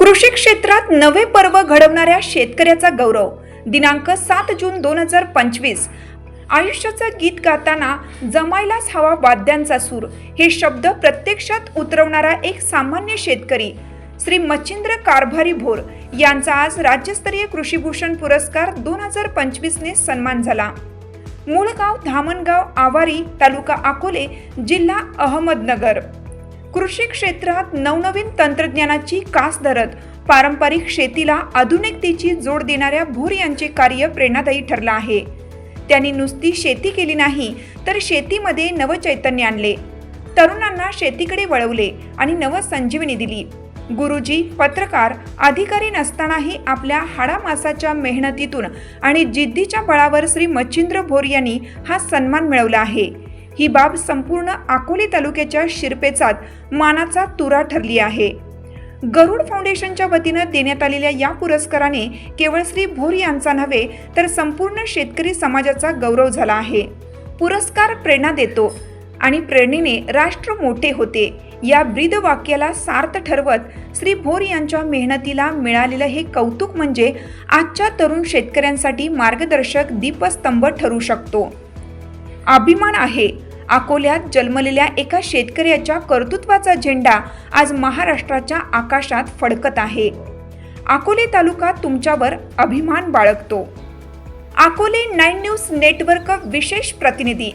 कृषी क्षेत्रात नवे पर्व घडवणाऱ्या शेतकऱ्याचा गौरव. दिनांक सात जून दोन हजार पंचवीस. आयुष्याचं गीत गाताना जमायलाच हवा वाद्यांचा सूर. हे शब्द प्रत्यक्षात उतरवणारा एक सामान्य शेतकरी श्री मच्छिंद्र कारभारी भोर यांचा आज राज्यस्तरीय कृषीभूषण पुरस्कार दोन हजार पंचवीसने सन्मान झाला. मूळ गाव धामणगाव आवारी तालुका अकोले जिल्हा अहमदनगर. कृषी क्षेत्रात नवनवीन तंत्रज्ञानाची कास धरत पारंपरिक शेतीला आधुनिकतेची जोड देणाऱ्या भोर यांचे कार्य प्रेरणादायी ठरलं आहे. त्यांनी नुसती शेती केली नाही तर शेतीमध्ये नवचैतन्य आणले. तरुणांना शेतीकडे वळवले आणि नवसंजीवनी दिली. गुरुजी पत्रकार अधिकारी नसतानाही आपल्या हाडामासाच्या मेहनतीतून आणि जिद्दीच्या बळावर श्री मच्छिंद्र भोर यांनी हा सन्मान मिळवला आहे. ही बाब संपूर्ण अकोले तालुक्याच्या शिरपेचात मानाचा तुरा ठरली आहे. गरुड फाउंडेशनच्या वतीनं देण्यात आलेल्या या पुरस्काराने केवळ श्री भोर यांचा नव्हे तर संपूर्ण शेतकरी समाजाचा गौरव झाला आहे. पुरस्कार प्रेरणा देतो आणि प्रेरणेने राष्ट्र मोठे होते. या ब्रीद वाक्याला सार्थ ठरवत श्री भोर यांच्या मेहनतीला मिळालेलं हे कौतुक म्हणजे आजच्या तरुण शेतकऱ्यांसाठी मार्गदर्शक दीपस्तंभ ठरू शकतो. अभिमान आहे. अकोल्यात जन्मलेल्या एका शेतकऱ्याच्या कर्तृत्वाचा झेंडा आज महाराष्ट्राच्या आकाशात फडकत आहे. अकोले तालुका तुमच्यावर अभिमान बाळगतो. अकोले नाईन न्यूज नेटवर्क विशेष प्रतिनिधी